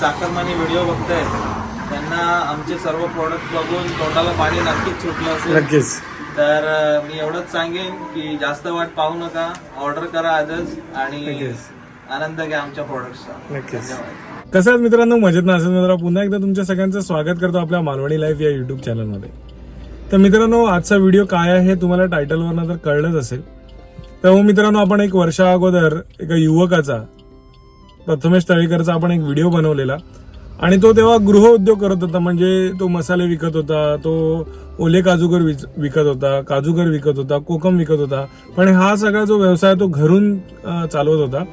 चाकरमानी व्हिडिओ बघतायत. त्यांना आमचे सर्व प्रोडक्ट बघून तोंडाला पाणी नक्कीच सुटलं असेल. नक्कीच. तर मी एवढंच सांगेन की जास्त वाट पाहू नका. ऑर्डर करा आजच आणि. आनंद घ्या आमच्या प्रोडक्टचा नक्कीच. कसं आहे मित्रांनो? मजेत ना? असेल मित्र पुन्हा एकदा तुमच्या सगळ्यांचं स्वागत करतो आपल्या मालवणी लाईफ या युट्यूब चॅनलमध्ये तर मित्रांनो आजचा व्हिडिओ काय आहे हे तुम्हाला टायटलवरनं तर कळलंच असेल. तर हो मित्रांनो आपण एक वर्षा अगोदर एका युवकाचा प्रथमेश तळेकरचा आपण एक व्हिडिओ बनवलेला. आणि तो तेव्हा गृहउद्योग करत होता म्हणजे तो मसाले विकत होता तो ओले काजूगर विकत होता काजूगर विकत होता कोकम विकत होता. पण हा सगळा जो व्यवसाय तो घरून चालवत होता.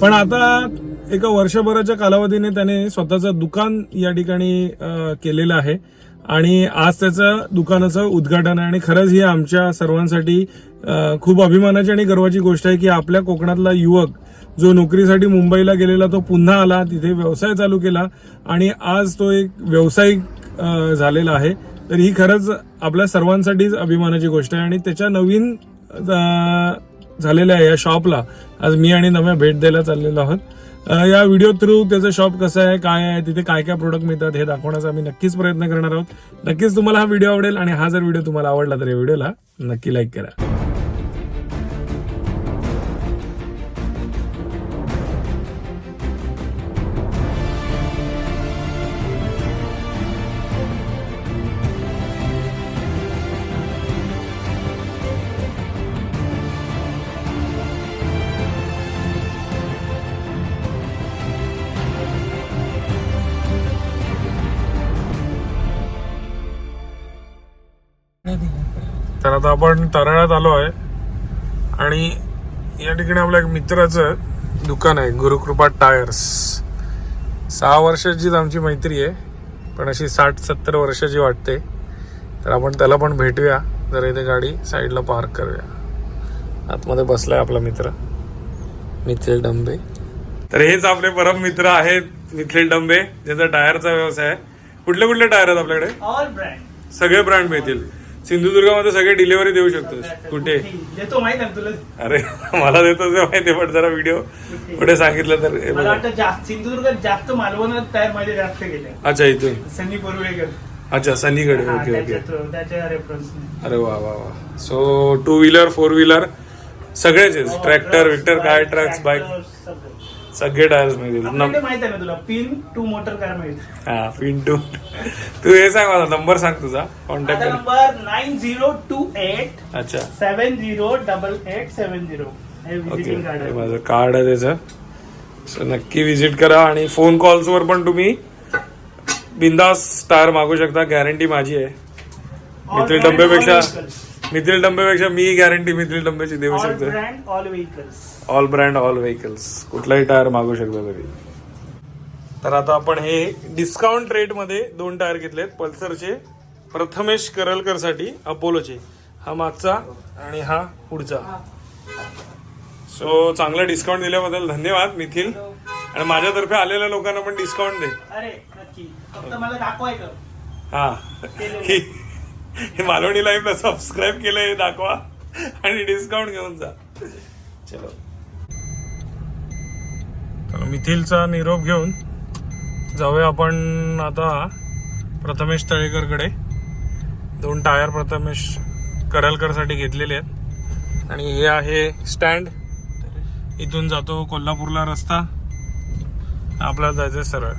पण आता एका वर्षभराच्या कालावधीने त्याने स्वतःचं दुकान या ठिकाणी केलेलं आहे. आणि आज त्याचं दुकानाचं उद्घाटन आहे. आणि खरंच ही आमच्या सर्वांसाठी खूप अभिमानाची आणि गर्वाची गोष्ट आहे की आपल्या कोकणातला युवक जो नोकरीसाठी मुंबईला गेलेला तो पुन्हा आला तिथे व्यवसाय चालू केला आणि आज तो एक व्यावसायिक झालेला आहे. तर ही खरंच आपल्या सर्वांसाठीच अभिमानाची गोष्ट आहे आणि त्याच्या नवीन झालेल्या आहे या शॉपला आज मी आणि नव्या भेट द्यायला चाललेलो आहोत. या व्हिडिओ थ्रू त्याचं शॉप कसं आहे काय आहे तिथे काय काय प्रोडक्ट मिळतात हे दाखवण्याचा आम्ही नक्कीच प्रयत्न करणार आहोत. नक्कीच तुम्हाला हा व्हिडिओ आवडेल आणि हा जर व्हिडिओ तुम्हाला आवडला तर या व्हिडिओला नक्की लाईक करा. तर आता आपण तराळ्यात आलो आहे. आणि या ठिकाणी आपल्या एक मित्राचं दुकान आहे गुरुकृपा टायर्स. सहा वर्षाचीच आमची मैत्री आहे पण अशी साठ सत्तर वर्षाची वाटते. तर आपण त्याला पण भेटूया. जर इथे गाडी साईडला पार्क करूया. आतमध्ये बसलाय आपला मित्र मिथिल डंबे. तर हेच आपले परम मित्र आहेत मिथिल डंबे ज्याचा टायरचा व्यवसाय आहे. कुठले कुठले टायर आहेत आपल्याकडे? सगळे ब्रँड मिळतील. सिंधुदुर्गामध्ये सगळे डिलिव्हरी देऊ शकतोस. कुठे? देतो माहीत आहे ना तुला. अरे मला देतो ते माहिती पण जरा व्हिडिओ पुढे सांगितलं तर मला. वाटतं जास्त सिंधुदुर्गात जास्त मालवणात तयारमध्ये जास्त गेले अच्छा इथून? सनी अच्छा सनीकडे. ओके ओके अरे वा वा वा. So two wheeler four wheeler सगळेच ट्रॅक्टर विक्टर काय ट्रक्स बाईक सगळे टायर्स मिळतील. आपल्याकडे माहीत आहे ना तुला? पिन टू मोटर कार मिळते हा पिंटू तू हे सांग मला नंबर सांग तुझा. Contact number nine zero two eight अच्छा. Seven zero double eight seven zero हे ओके विजिटिंग कार्ड हे आहे. माझं कार्ड आहे त्याचं. सो नक्की विजिट करा आणि फोन कॉल्सवर पण तुम्ही बिंदास टायर मागू शकता. गॅरंटी माझी आहे. All मिथिल डंबेपेक्षा vehicles. मिथिल डंबेपेक्षा मी गॅरंटी मिथिल डंबेची देऊ ऑल शकतो brand all vehicles all brand all vehicles. कुठलाही टायर मागू शकता तुम्ही तर आता आपण हे डिस्काउंट रेटमध्ये दोन टायर घेतलेत. पल्सरचे प्रथमेश करलकरसाठी अपोलोचे. हा मागचा आणि हा पुढचा. सो चांगला डिस्काउंट दिल्याबद्दल धन्यवाद मिथिल आणि माझ्यातर्फे आलेल्या लोकांना पण डिस्काउंट दे. अरे नक्की. फक्त मला दाखवायचं हा. ही हे मालवणी लाईफला सबस्क्राईब केलं हे दाखवा. आणि डिस्काउंट घेऊन जा. चलो. तर मिथिलचा निरोप घेऊन जाऊया आपण आता प्रथमेश तळेकरकडे. दोन टायर प्रथमेश करलकरसाठी घेतलेले आहेत. आणि हे आहे स्टँड. इथून जातो कोल्हापूरला रस्ता. आपल्याला जायचं सरळ.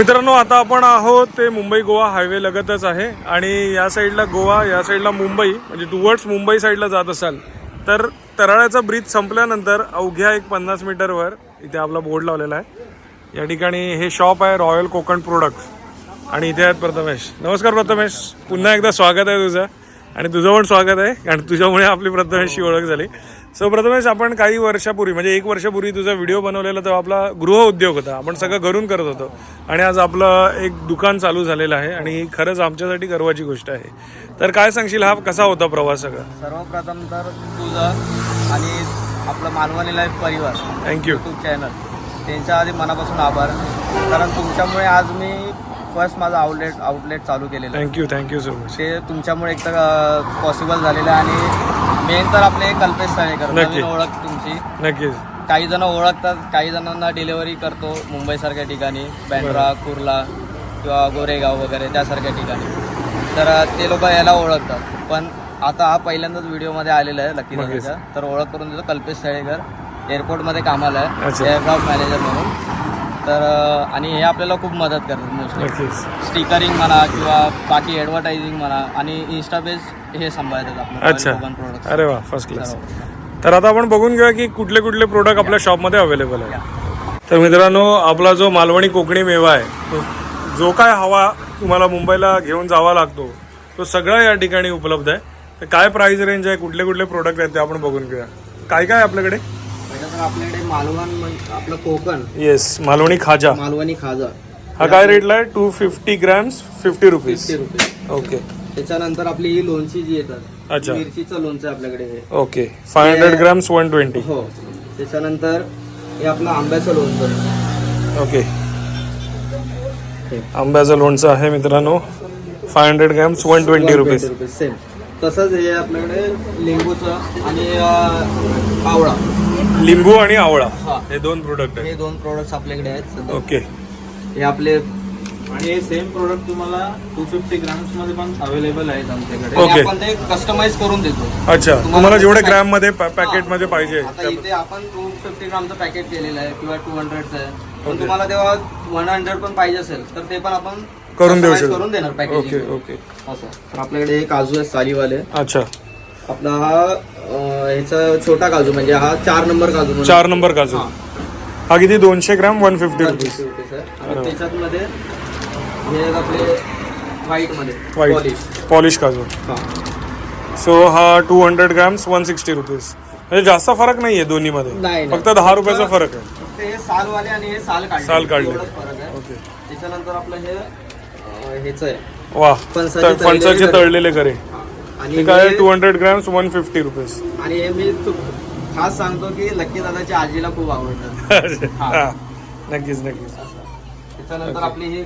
मित्रांनो आता आपण आहोत ते मुंबई गोवा हायवे लगतच आहे. आणि या साईडला गोवा या साईडला मुंबई म्हणजे टुवर्ड्स मुंबई साईडला जात असाल तर तराळ्याचा ब्रिज संपल्यानंतर अवघ्या एक पन्नास मीटरवर इथे आपला बोर्ड लावलेला आहे. या ठिकाणी हे शॉप आहे रॉयल कोकण प्रोडक्ट आणि इथे आहेत प्रथमेश. नमस्कार प्रथमेश. पुन्हा एकदा स्वागत आहे तुझं. आणि तुझं पण स्वागत आहे कारण तुझ्यामुळे आपली प्रथमेशची ओळख झाली. सो प्रथमेश आपण काही वर्षापूर्वी म्हणजे एक वर्षापूर्वी तुझा व्हिडिओ बनवलेला तेव्हा आपला गृह उद्योग होता. आपण सगळं घरून करत होतो. आणि आज आपलं एक दुकान चालू झालेलं आहे आणि ही खरंच आमच्यासाठी गर्वाची गोष्ट आहे. तर काय सांगशील? हा कसा होता प्रवास सगळा? सर्वप्रथम तर तुझं आणि आपलं मालवणी लाईफ परिवार थँक्यू यूट्यूब चॅनल त्यांच्या आधी मनापासून आभार. कारण तुमच्यामुळे आज मी फर्स्ट माझं आउटलेट आउटलेट चालू केलेलं. आहे थँक्यू थँक्यू सो मच ते तुमच्यामुळे एक तर पॉसिबल झालेलं आहे आणि मेन तर आपले कल्पेश नक्की. नवीन ओळख तुमची. नक्कीच. काही जण ओळखतात काही जणांना डिलिव्हरी करतो मुंबईसारख्या ठिकाणी. बँड्रा कुर्ला किंवा गोरेगाव वगैरे त्यासारख्या ठिकाणी. तर अ, ते लोक याला ओळखतात. पण आता हा पहिल्यांदाच व्हिडिओमध्ये आलेला आहे लकी नक्कीच. दादाच्या तर ओळख करून देतो कल्पेश साळेकर. एअरपोर्टमध्ये कामाला आहे. एअरक्राफ्ट मॅनेजर म्हणून. तर आणि हे आपल्याला खूप मदत करतात मोस्टली स्टिकरिंग म्हणा किंवा बाकी ॲडव्हर्टायझिंग म्हणा आणि इन्स्टा पेज हे सांभाळतात आपलं. अच्छा. प्रोडक्ट अरे वा फर्स्ट क्लास तर आता आपण बघून घेऊया की कुठले कुठले प्रोडक्ट आपल्या शॉपमध्ये अवेलेबल आहे तर मित्रांनो आपला जो मालवणी कोकणी मेवा आहे तो जो काय हवा तुम्हाला मुंबईला घेऊन जावा लागतो तो सगळा या ठिकाणी उपलब्ध आहे. तर काय प्राइस रेंज आहे कुठले कुठले प्रोडक्ट आहेत ते आपण बघून घेऊया. काय काय आपल्याकडे? आपल्याकडे मालवण म्हण- आपलं कोकण. येस मालवणी खाजा. मालवणी खाजा. हा काय रेटला आहे? Two fifty grams fifty rupees fifty रुपये ओके त्याच्यानंतर आपली ही लोणची जी येतात अच्छा. मिरचीचं लोणचं आहे आपल्याकडे हे. Okay five hundred grams one twenty हो. त्याच्यानंतर हे आपलं आंब्याचं लोणचं. ओके आंब्याचं लोणचं आहे मित्रांनो. Five hundred grams one twenty rupees same तसंच हे आपल्याकडे लिंबूचं आणि अं, आवळा. लिंबू आणि आवळा. हा. हे दोन प्रोडक्ट हे आहेत दोन प्रोडक्ट्स आपल्याकडे आहेत सध्या. ओके. हे आपले आणि हे सेम प्रोडक्ट तुम्हाला टू फिफ्टी ग्राम्समध्ये पण अवेलेबल आहेत आमच्याकडे. Okay. आणि आपण ते कस्टमाइज करून देतो. अच्छा. तुम्हाला जेवढे ग्रॅममध्ये पॅकेटमध्ये पाहिजे. आता इथे आपण टू फिफ्टी ग्रामचं पॅकेट केलेलं आहे किंवा टू हंड्रेडचं आहे. पण तुम्हाला तेव्हा वन हंड्रेड पण पाहिजे असेल तर ते पण आपण करून देऊ customize. करून देणार ओके पॅकेज ओके. असं. तर आपल्याकडे हे काजू आहे सालीवाले. अच्छा. आपला हा ह्याचा छोटा काजू म्हणजे हा चार नंबर काजू म्हणून. चार नंबर काजू. हा. हा किती? दोनशे ग्रॅम वन फिफ्टी 150 रुपीज. आहे. आणि त्याच्यात मध्ये हे आहेत आपले व्हाईटमध्ये व्हाईट. पॉलिश. पॉलिश काजू. हा. सो हा two hundred grams one sixty rupees. म्हणजे जास्त फरक नाहीये दोन्ही मध्ये नाही, नाही. फक्त दहा रुपयाचा फरक आहे. फक्त हे सालवाले आणि हे साल काढले. साल काढले. एवढंच फरक आहे. ओके. त्याच्यानंतर आपलं हे ह्याचं आहे. वा फणसाचे तर फणसाचे तळलेले तळलेले करे. आणि काय two hundred grams one fifty rupees आणि हे मी तू- खास सांगतो की लक्की दादाच्या आजीला खूप आवडतात. हा. नक्कीच नक्कीच. त्याच्यानंतर आपली ही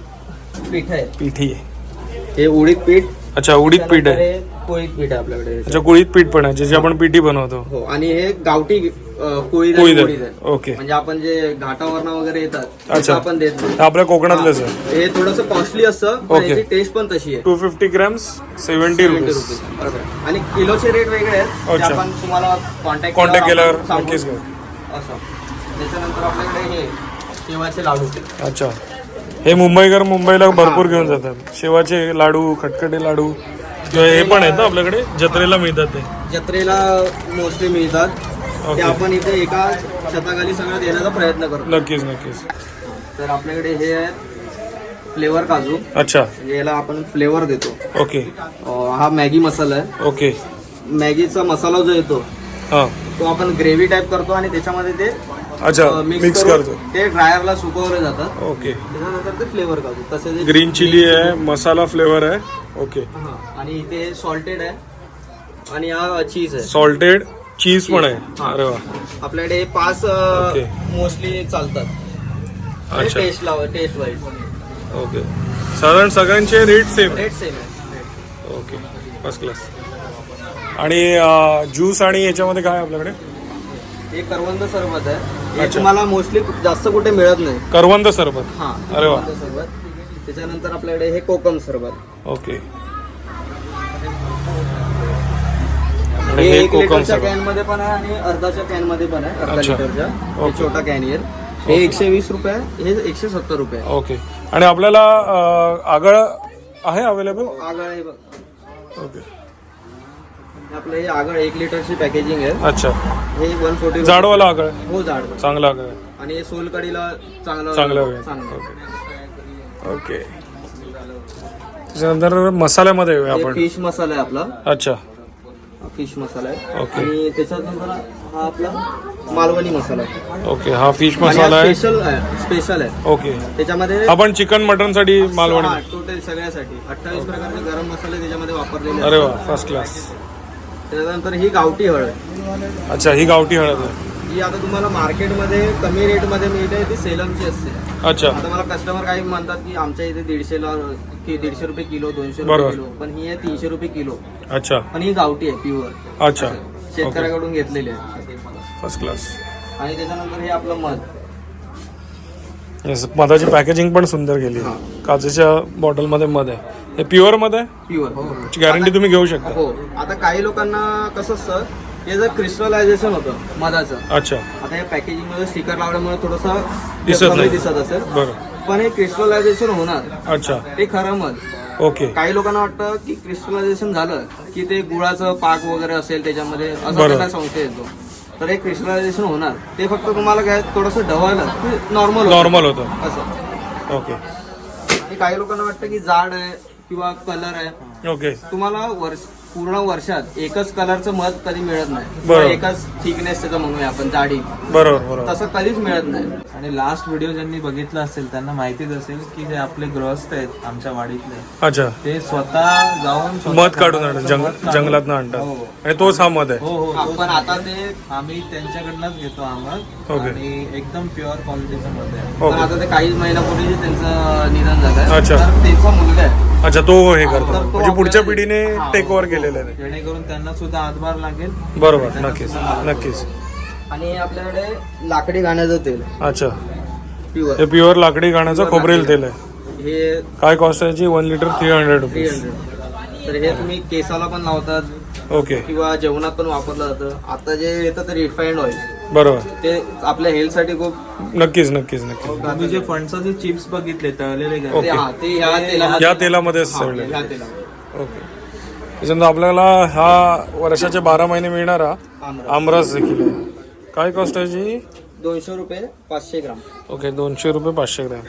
पीठ आहे. पिठी आहे. हे उडीद पीठ. अच्छा उडीद पीठ त्यानंतर आहे हे पोळीत पीठ आहे आपल्याकडे. अच्छा कुळीत पीठ पण आहे ज्याची आपण पिठी बनवतो. हो आणि हे गावठी अं, कोळीद कोळीद आणि आहे. उडीद आहे ओके. म्हणजे आपण जे घाटावरनं वगैरे येतात अच्छा. आपण देत नाही. आपल्या कोकणातलंच आहे हे थोडस कॉस्टली असतं पण ओके. याची टेस्ट पण तशी आहे. Two fifty grams seventy 70 rupees rupees. बरोबर. आणि किलोचे रेट वेगळे आहेत ते अच्छा. आपण तुम्हाला कॉन्टॅक्ट Contact केल्यावर नक्कीच असं. त्याच्यानंतर आपल्याकडे हे शेवाचे लाडू. अच्छा. हे मुंबईकर मुंबईला भरपूर घेऊन जातात. शेवाचे लाडू खटखटे लाडू हे पण आहेत ना आपल्याकडे? जत्रेला मिळतात ते. जत्रेला मोस्टली मिळतात. ते. आपण इथे एका छताखाली सगळं देण्याचा प्रयत्न करतो. नक्कीच नक्कीच. तर आपल्याकडे हे आहे फ्लेवर काजू. अच्छा. म्हणजे याला आपण फ्लेवर देतो. ओके अं, हा मॅगी मसाला आहे. ओके मॅगीचा मसाला जो येतो हां. तो आपण ग्रेव्ही टाईप करतो आणि त्याच्यामध्ये ते अच्छा मिक्स करतो. ते ड्रायरला सुकवले जातात. ओके. त्याच्यानंतर ते फ्लेवर काजू तसे जे ग्रीन चिली आहे मसाला फ्लेवर आहे. ओके. हा आणि इथे सॉल्टेड आहे. आणि हा चीज आहे. सॉल्टेड चीज पण आहे. अरे वा. आपल्याकडे हे पाच. मोस्टली चालतात. अच्छा. टेस्ट लाव टेस्ट वाईज ओके. साधारण सगळ्यांचे रेट सेम रेट सेम आहे. ओके. फर्स्ट क्लास आणि ज्यूस आणि याच्यामध्ये काय आहे आपल्याकडे? हे करवंद सरबत आहे. हे अच्छा. तुम्हाला मोस्टली जास्त कुठे मिळत नाही. करवंद सरबत. हा अरे वा. सरबत. त्याच्यानंतर आपल्याकडे हे कोकम सरबत. ओके. हे आणि हे एक कोकम लिटरच्या सरबत. कॅनमध्ये पण आहे आणि अर्धाच्या कॅनमध्ये पण आहे अर्धा अच्छा. लिटरच्या. हे ओके. छोटा कॅन येईल. हे एकशे वीस रुपये आहे, हे एकशे सत्तर रुपये आहे. ओके. आणि आपल्याला अं, आगळ आहे अवेलेबल आगळ हे बघ. ओके. हे आपलं हे आगळ एक लिटरची पॅकेजिंग आहे. अच्छा. हे वन फोर्टी जाडवाला आगळ आहे. हो जाड चांगला आगळ आहे. आणि हे सोलकडीला चांगलं चांगलं चांगलं ओके. त्याच्यानंतर मसाल्यामध्ये येऊया आपण. फिश मसाला आहे आपला. अच्छा. फिश मसाला आहे. ओके. आणि त्याच्यानंतर हा आपला मालवणी मसाला आहे. ओके हा फिश मसाला आहे. स्पेशल आहे. स्पेशल आहे. ओके. त्याच्यामध्ये आपण चिकन मटनसाठी मालवणी. टोटल सगळ्यासाठी. अठ्ठावीस प्रकारचे गरम मसाले त्याच्यामध्ये वापरलेले अरे. वा फर्स्ट क्लास त्याच्यानंतर ही गावठी हळद. अच्छा ही गावठी हळद आहे. ही आता तुम्हाला मार्केटमध्ये कमी रेटमध्ये मिळते ती सेलमची असते. अच्छा. आता मला कस्टमर काही म्हणतात की आमच्या इथे दीडशेला की दीडशे रुपये किलो दोनशे बरोबर. रुपये किलो पण ही आहे तीनशे रुपये किलो. अच्छा. पण ही गावठी आहे प्युअर अच्छा. शेतकऱ्याकडून घेतलेली आहे. फर्स्ट क्लास आणि त्याच्यानंतर हे आपलं मध. येस मधाची पॅकेजिंग पण सुंदर केली. आहे काचेच्या बॉटलमध्ये मध आहे. हे प्युअर मध आहे? प्युअर गॅरंटी तुम्ही घेऊ शकता. हो. आता काही लोकांना कसं असतं हे जर क्रिस्टलायझेशन होतं मधाचं. अच्छा. आता हे पॅकेजिंगमध्ये स्टिकर लावल्यामुळे थोडस दिसत नाही. दिसत असेल. बरं. पण हे क्रिस्टलायझेशन होणार. अच्छा. ते खरं मध. ओके. काही लोकांना वाटतं की क्रिस्टलायझेशन झालं की ते गुळाचं पाक वगैरे असेल त्याच्यामध्ये असा बरोबर. संशय येतो. तर हे क्रिस्टलायझेशन होणार. ते फक्त तुम्हाला काय थोडस ढवायला नॉर्मल नॉर्मल होतं. असं. ओके आणि काही लोकांना वाटतं की जाड आहे किंवा कलर आहे. ओके तुम्हाला वर्ष पूर्ण वर्षात एकच कलरचं मध कधी मिळत नाही. बरोबर. एकच थिकनेस त्याचं म्हणूया आपण जाडी. बरोबर बरोबर. तसं कधीच मिळत नाही. आणि लास्ट व्हिडिओ ज्यांनी बघितला असेल त्यांना माहितीच असेल की जे आपले गृहस्थ आहेत आमच्या वाडीतले अच्छा. ते स्वतः जाऊन स्वतः मध काढून आणतात मध जंग काढून- जंगलात हो. आणतात आणि तोच हा मध आहे. हो हो हा. आता ते आम्ही त्यांच्याकडनंच घेतो आम्हाला ओके. आणि एकदम प्युअर क्वालिटीचं मध आहे. पण ओके. आता ते काही महिन्यापूर्वी त्यांचं निधन झालंय. अच्छा. तर त्यांचा मुलगा आहे. अच्छा तो हे करतो. तर तो म्हणजे पुढच्या आपल्याला- पिढीने हा, टेक ओव्हर हो. केलेलं आहे. जेणेकरून त्यांना सुद्धा हातभार लागेल. बरोबर नक्कीच नक्कीच. आणि आपल्याकडे लाकडी घाण्याचं तेल अच्छा. प्युअर हे प्युअर लाकडी गाण्याचं खोबरेल तेल आहे. हे काय कॉस्ट आहे याची? One litre three hundred three rupees hundred तर हे तुम्ही केसाला पण लावतात. ओके किंवा जेवणात पण वापरलं जातं. आता जे येतं ते रिफाईंड ऑइल बरोबर. ते आपल्या हेल्थसाठी खूप नक्कीच नक्कीच नक्कीच. तुम्ही जे फणसाचे चिप्स बघितले तळलेले घरी, ओके. ते- हा, ते ह्या तेलामध्ये या तेलामध्ये हा, सगळे ह्या तेलामध्ये. ओके. त्याच्यानंतर आपल्याला हा वर्षाचे बारा महिने मिळणारा आमरस. आमरस देखील आहे. काय कॉस्ट आहे याची दोनशे रुपये पाचशे ग्राम. ओके दोनशे रुपये पाचशे ग्रॅम.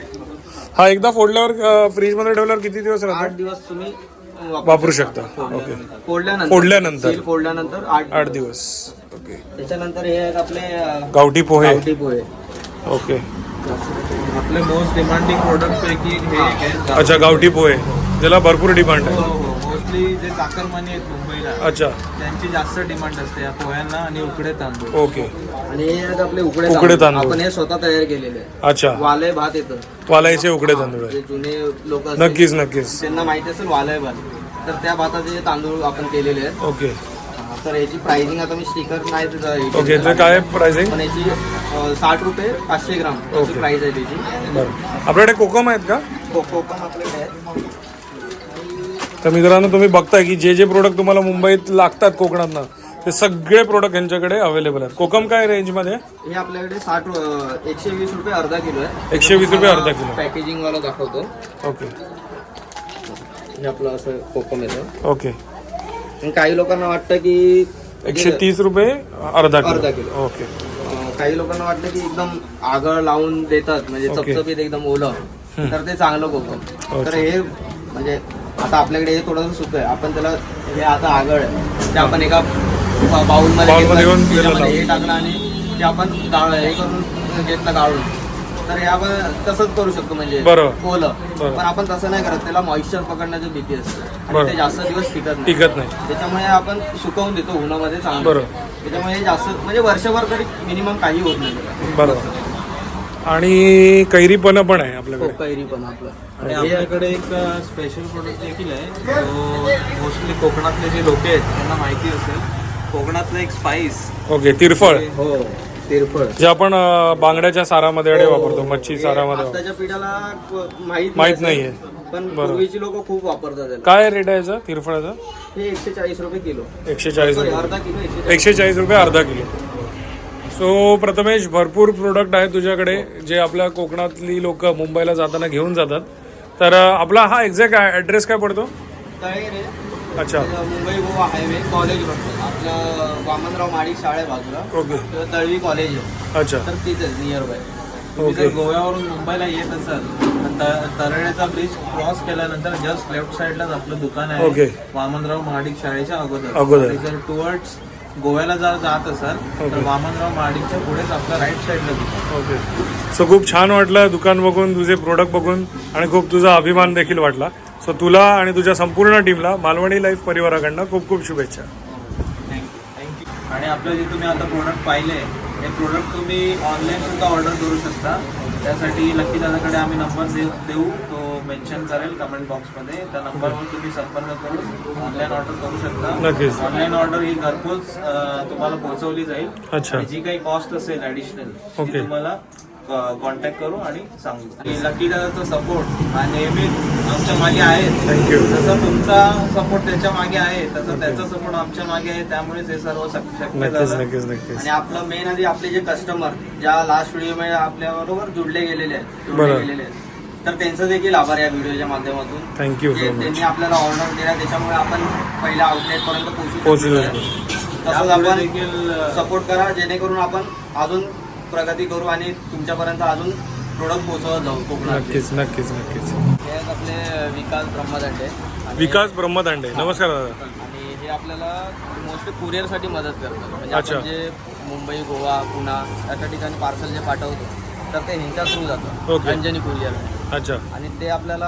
हा एकदा फोडल्यावर फ्रीजमध्ये ठेवल्यावर किती दिवस आठ राहतात दिवस तुम्ही वापरू शकता. ओके. फोडल्यानंतर. फोडल्यानंतर. सील फोडल्यानंतर आठ आठ दिवस. ओके. त्याच्यानंतर हे आहेत आपले अं, गावठी पोहे. गावठी पोहे. ओके. आपले मोस्ट डिमांडिंग प्रोडक्ट पैकी हे एक आहे. अच्छा गावठी पोहे. ज्याला भरपूर डिमांड आहे. मोस्टली जे चाकरमानी आहेत मुंबईला अच्छा. त्यांची जास्त डिमांड असते या पोह्यांना आणि उकडे तांदूळ. ओके. आणि हे आहेत आपले उकडे उकडे तांदूळ. आपण हे स्वतः तयार केलेले आहे अच्छा. वालय भात येतं. वालायचे उकडे तांदूळ जे आहे जुने लोक नक्कीच नक्कीच. त्यांना माहिती असेल वालय भात. तर त्या भाताचे तांदूळ आपण केलेले आहेत. ओके. हा, तर याची प्राइसिंग आता मी स्टिकर नाही तिथं हे ओके. तर काय प्राइसिंग पण याची अं, साठ रुपये पाचशे ग्राम ओके. प्राइस आहे त्याची. बरं. आपल्याकडे कोकम आहेत का? कोको पण आपल्याकडे आहे तर मित्रांनो तुम्ही बघताय की जे जे प्रोडक्ट तुम्हाला मुंबईत लागतात कोकणातनं ते सगळे प्रोडक्ट यांच्याकडे अवेलेबल आहेत. कोकम काय रेंजमध्ये? हे आपल्याकडे साठ एकशे वीस रुपये अर्धा किलो आहे. एकशे वीस रुपये अर्धा किलो. पॅकेजिंग वाला दाखवतो. ओके. हे आपलं असं कोकम येतं. ओके. आणि काही लोकांना वाटतं की एकशे तीस रुपये अर्धा अर्धा किलो. ओके. काही लोकांना वाटतं की एकदम आगळ लावून देतात म्हणजे. चपचपीत एकदम ओलं. तर ते चांगलं कोकम. तर हे म्हणजे आता आपल्याकडे हे थोडंसं सुकं आहे. आपण त्याला हे आता आगळ आहे. ते आपण एका बाउलमध्ये घेऊन त्याला त्याच्यामध्ये हे टाकलं आणि ते आपण गाळ हे करून घेतलं गाळून. तर हे आपण तसंच करू शकतो म्हणजे. ओलं. पण आपण तसं नाही करत. त्याला मॉइश्चर पकडण्याची भीती असते. आणि. ते जास्त दिवस टिकत नाही. टिकत नाही. त्याच्यामुळे आपण सुकवून देतो उन्हामध्ये चांगलं. त्याच्यामुळे जास्त म्हणजे वर्षभर तरी मिनिमम काही होत नाही. बरोबर आणि कैरीपणं पण आहे हो आपल्याकडे. कैरी पण आपलं. आणि हे आपल्याकडे एक स्पेशल प्रोडक्ट देखील आहे. जो मोस्टली कोकणातले जे लोक आहेत त्यांना माहिती असेल. कोकणातलं एक स्पाइस ओके तिरफळ. हो तिरफळ. जे आपण अं, बांगड्याच्या सारामध्ये आणि वापरतो मच्छी सारामध्ये. वापरतो. आताच्या पिढ्याला क- माहीत नाहीये. पण. पूर्वीची लोक खूप वापरतात त्याला. काय रेट आहे याचा तिरफळाचा? हे एकशे चाळीस रुपये किलो. एकशे चाळीस सॉरी रुपये. अर्धा किलो. एकशे चाळीस रुपये अर्धा किलो. सो प्रथमेश भरपूर प्रोडक्ट आहेत तुझ्याकडे जे आपल्या कोकणातली लोक मुंबईला जाताना घेऊन जातात. तर आपला हा एक्झॅक्ट ॲड्रेस काय पडतो? तळेरे अच्छा. Mumbai Goa highway college road आपलं वामनराव माडी शाळे बाजूला. ओके. किंवा तळवी कॉलेज आहे अच्छा. तर तिथेच नियर बाय तुम्ही ओके. गोव्यावरून मुंबईला येत असाल तर त- तरळेचा ब्रिज क्रॉस केल्यानंतर जस्ट लेफ्ट साइडलाच आपलं दुकान ओके. आहे वामनराव महाडिक शाळेच्या अगोदर. अगोदर. टुवर्ड्स गोव्याला जर जात असाल तर. वामनराव महाडिकच्या पुढेच आपलं राईट साईडला दुकान ओके सो खूप छान वाटलं दुकान बघून तुझे प्रोडक्ट बघून आणि खूप तुझा अभिमान देखील वाटला. सो तुला आणि तुझ्या संपूर्ण टीमला मालवणी लाईफ परिवाराकडनं खूप खूप शुभेच्छा. थँक्यू थँक्यू आणि आपलं जे तुम्ही आता प्रोडक्ट पाहिले हे प्रोडक्ट तुम्ही ऑनलाईन सुद्धा ऑर्डर करू शकता. त्यासाठी लक्की दादाकडे आम्ही नंबर देऊ देऊ. तो मेन्शन करेल कमेंट बॉक्समध्ये त्या नंबरवर तुम्ही संपर्क करून ऑनलाईन ऑर्डर करू शकता. ऑनलाईन ऑर्डर ही घरपोच अं, तुम्हाला पोहोचवली जाईल. अच्छा. आणि जी काही कॉस्ट असेल ऍडिशनल. ती तुम्हाला कॉन्टॅक्ट करू आणि सांगू. आणि लकी दादाचा सपोर्ट हा नेहमीच आमच्या मागे आहे. थँक्यू जसं तुमचा सपोर्ट त्याच्यामागे आहे तसं त्याचा सपोर्ट आमच्या मागे आहे. त्यामुळेच हे सर्व शक- शक्य नक्कीच झालं. नक्कीच नक्कीच. आणि आपलं मेन आधी आपले जे कस्टमर ज्या लास्ट व्हिडिओमध्ये आपल्या बरोबर जुडले गेलेले आहेत जोडले बरोबर. गेलेले आहेत. तर त्यांचं देखील आभार या व्हिडिओच्या माध्यमातून. थँक्यू जे सो मच त्यांनी आपल्याला ऑर्डर दिला त्याच्यामुळे आपण पहिल्या आउटलेट पर्यंत पोहोचू पोहोचलो. तसंच आपण देखील सपोर्ट करा जेणेकरून आपण अजून प्रगती करू आणि तुमच्यापर्यंत अजून प्रोडक्ट पोहोचवत जाऊ कोकणात. नक्कीच नक्कीच नक्कीच. हे आहेत आपले विकास ब्रह्मदंडे. आणि- विकास ब्रह्मदांडे. नमस्कार दादा. आणि हे आपल्याला मोस्टली कुरिअरसाठी मदत करतात. म्हणजे अच्छा. आपण जे मुंबई गोवा पुणा अशा ठिकाणी पार्सल जे पाठवतो तर ते ह्यांच्या थ्रू जातं. ओके. रंजनी कुरिअर अच्छा. आणि ते आपल्याला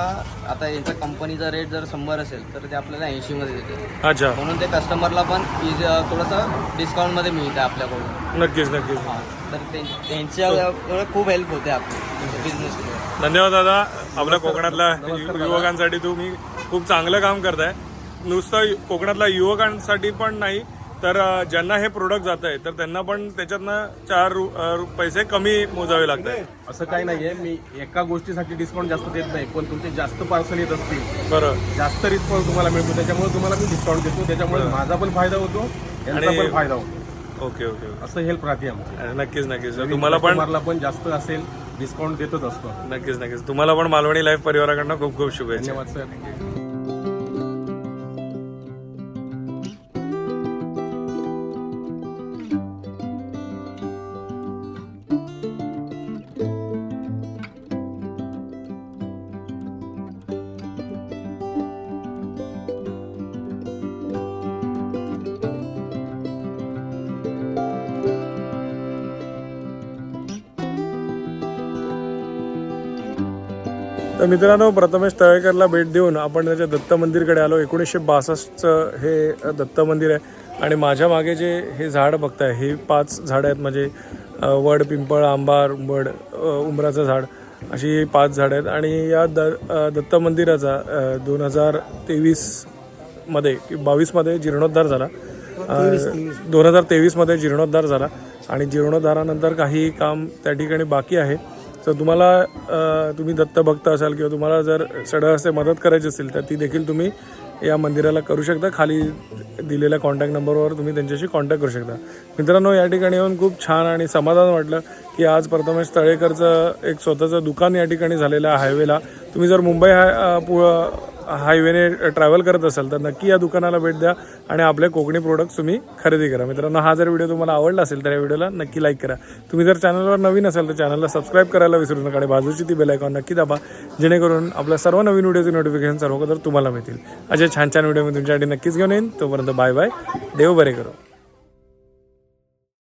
आता यांच्या कंपनीचा रेट जर शंभर असेल तर ते आपल्याला ऐंशीमध्ये देते अच्छा. म्हणून ते कस्टमरला पण इज थोडंसं डिस्काउंटमध्ये मिळतं आपल्याकडून. नक्कीच नक्कीच. हां तर ते त्यांच्या खूप हेल्प होते आपली बिझनेसमध्ये धन्यवाद दादा. आपल्या कोकणातल्या यु- युवकांसाठी तुम्ही खूप चांगलं काम करताय. नुसतं कोकणातल्या युवकांसाठी पण नाही तर ज्यांना हे प्रोडक्ट जात आहे तर त्यांना पण त्याच्यातनं चार रु- रु- पैसे कमी मोजावे लागत आहे असं काही नाहीये. मी एका गोष्टीसाठी डिस्काउंट जास्त देत नाही पण तुमचे जास्त पार्सल येत असतील बरं. जास्त रिस्पॉन्स तुम्हाला मिळतो. त्याच्यामुळे तुम्हाला मी डिस्काउंट देतो. त्याच्यामुळे माझा पण फायदा होतो यांचा आणि- पण फायदा होतो. Okay okay. असं हेल्प राहते आमची. नक्कीच नक्कीच. तुम्हाला पण Customer ला पण जास्त असेल डिस्काउंट देतच असतो. नक्कीच नक्कीच. तुम्हाला पण मालवणी लाईफ परिवाराकडनं खूप खूप शुभेच्छा. धन्यवाद सर तर मित्रांनो प्रथमेश तळेकरला भेट देऊन आपण त्याच्या दत्त मंदिरकडे आलो. एकोणीसशे बासष्टचं हे दत्त मंदिर आहे. आणि माझ्या मागे जे हे झाड बघताय हे पाच झाडं आहेत. म्हणजे वड पिंपळ आंबार उंबड उंबराचं झाड अशी ही पाच झाडं आहेत. आणि या द दत्त मंदिराचा दोन हजार तेवीसमध्ये कि बावीसमध्ये जीर्णोद्धार झाला. दोन हजार तेवीसमध्ये जीर्णोद्धार झाला. आणि जीर्णोद्धारानंतर काही काम त्या ठिकाणी बाकी आहे. तर तुम्हाला तुम्ही दत्त भक्त असाल किंवा तुम्हाला जर सडहस्ते मदत करायची असेल तर ती देखील तुम्ही या मंदिराला करू शकता. खाली दिलेल्या कॉन्टॅक्ट नंबरवर तुम्ही त्यांच्याशी कॉन्टॅक्ट करू शकता. मित्रांनो या ठिकाणी येऊन खूप छान आणि समाधान वाटलं की आज प्रथमेश तळेकरचं एक स्वतःचं दुकान या ठिकाणी झालेलं आहे हायवेला. तुम्ही जर मुंबई हाय पु- हायवेने ट्रॅव्हल करत असाल तर नक्की या दुकानाला भेट द्या आणि आपले कोकणी प्रोडक्ट्स तुम्ही खरेदी करा. मित्रांनो हा जर व्हिडिओ तुम्हाला आवडला असेल तर या व्हिडिओला नक्की लाईक करा. तुम्ही जर चॅनलवर नवीन असाल तर चॅनलला सबस्क्राईब करायला विसरू नका आणि बाजूची ती बेलायकॉन नक्की दाबा जेणेकरून आपल्या सर्व नवीन व्हिडिओचे नोटिफिकेशन सर्व तुम्हाला मिळतील. अशा छान छान व्हिडिओ मी तुमच्यासाठी नक्कीच घेऊन येईन. तोपर्यंत बाय बाय देव बरे करो.